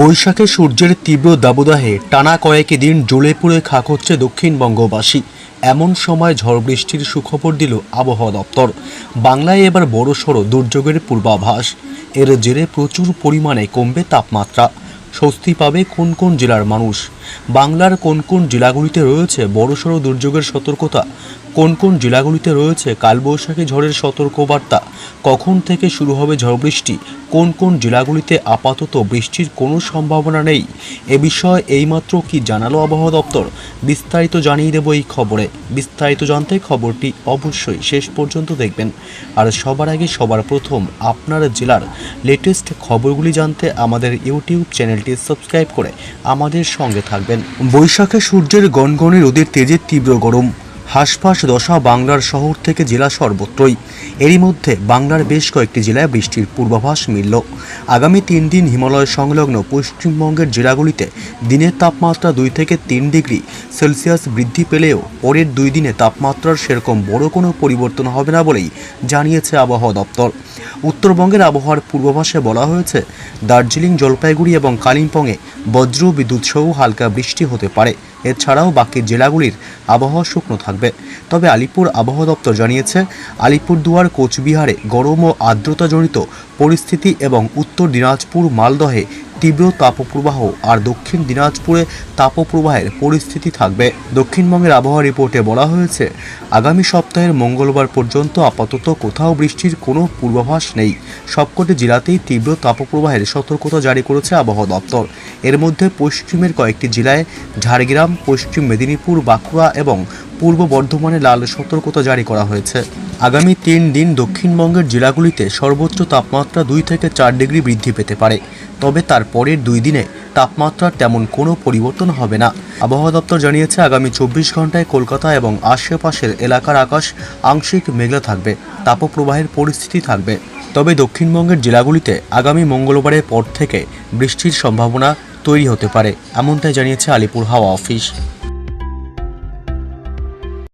বৈশাখে সূর্যের তীব্র দাবদাহে টানা কয়েক দিন জ্বলে পুড়ে খাক হচ্ছে দক্ষিণবঙ্গবাসী এমন সময় ঝড় বৃষ্টির সুখবর দিল আবহাওয়া দপ্তর। বাংলায় এবার বড়সড় দুর্যোগের পূর্বাভাস। এর জেরে প্রচুর পরিমাণে কমবে তাপমাত্রা। স্বস্তি পাবে কোন কোন জেলার মানুষ। বাংলার কোন কোন জেলাগুলিতে রয়েছে বড়সড় দুর্যোগের সতর্কতা? কোন কোন জেলাগুলিতে রয়েছে কালবৈশাখী ঝড়ের সতর্কবার্তা? কখন থেকে শুরু হবে ঝড় বৃষ্টি? কোন কোন জেলাগুলিতে আপাতত বৃষ্টির কোনো সম্ভাবনা নেই? এ বিষয়ে এইমাত্র কি জানালো আবহাওয়া দপ্তর? বিস্তারিত জানিয়ে দেবো এই খবরে। বিস্তারিত জানতে খবরটি অবশ্যই শেষ পর্যন্ত দেখবেন। আর সবার আগে সবার প্রথম আপনার জেলার লেটেস্ট খবরগুলি জানতে আমাদের ইউটিউব চ্যানেলটি সাবস্ক্রাইব করে আমাদের সঙ্গে থাকবেন। বৈশাখে সূর্যের গনগনে রোদের তেজে তীব্র গরম। হাঁসফাঁস দশা বাংলার শহর থেকে জেলা সর্বত্রই। এরই মধ্যে বাংলার বেশ কয়েকটি জেলায় বৃষ্টির পূর্বাভাস মিলল। আগামী তিন দিন হিমালয় সংলগ্ন পশ্চিমবঙ্গের জেলাগুলিতে দিনের তাপমাত্রা দুই থেকে তিন ডিগ্রি সেলসিয়াস বৃদ্ধি পেলেও পরের দুই দিনে তাপমাত্রার সেরকম বড় কোনো পরিবর্তন হবে না বলেই জানিয়েছে আবহাওয়া দপ্তর। উত্তরবঙ্গের আবহাওয়ার পূর্বাভাসে বলা হয়েছে, দার্জিলিং, জলপাইগুড়ি এবং কালিম্পংয়ে বজ্র বিদ্যুৎ সহ হালকা বৃষ্টি হতে পারে। এছাড়াও বাকি জেলাগুলির আবহাওয়া শুকনো থাকবে। তবে আলিপুর আবহাওয়া দপ্তর জানিয়েছে, আলিপুরদুয়ার, কোচবিহারে গরম ও আর্দ্রতাজনিত পরিস্থিতি এবং উত্তর দিনাজপুর, মালদহে তীব্র তাপপ্রবাহ আর দক্ষিণ দিনাজপুরে তাপপ্রবাহের পরিস্থিতি থাকবে। দক্ষিণবঙ্গের আবহাওয়া রিপোর্টে বলা হয়েছে, আগামী সপ্তাহের মঙ্গলবার পর্যন্ত আপাতত কোথাও বৃষ্টির কোনো পূর্বাভাস নেই। সবকটি জেলাতেই তীব্র তাপপ্রবাহের সতর্কতা জারি করেছে আবহাওয়া দপ্তর। এর মধ্যে পশ্চিমের কয়েকটি জেলায় ঝাড়গ্রাম, পশ্চিম মেদিনীপুর, বাঁকুড়া এবং পূর্ব বর্ধমানে লাল সতর্কতা জারি করা হয়েছে। আগামী তিন দিন দক্ষিণবঙ্গের জেলাগুলিতে সর্বোচ্চ তাপমাত্রা দুই থেকে চার ডিগ্রি বৃদ্ধি পেতে পারে। তবে তার পরের দুই দিনে তাপমাত্রার তেমন কোনো পরিবর্তন হবে না। আবহাওয়া দপ্তর জানিয়েছে, আগামী চব্বিশ ঘন্টায় কলকাতা এবং আশেপাশের এলাকার আকাশ আংশিক মেঘলা থাকবে, তাপপ্রবাহের পরিস্থিতি থাকবে। তবে দক্ষিণবঙ্গের জেলাগুলিতে আগামী মঙ্গলবারের পর থেকে বৃষ্টির সম্ভাবনা তৈরি হতে পারে, এমনটাই জানিয়েছে আলিপুর হাওয়া অফিস।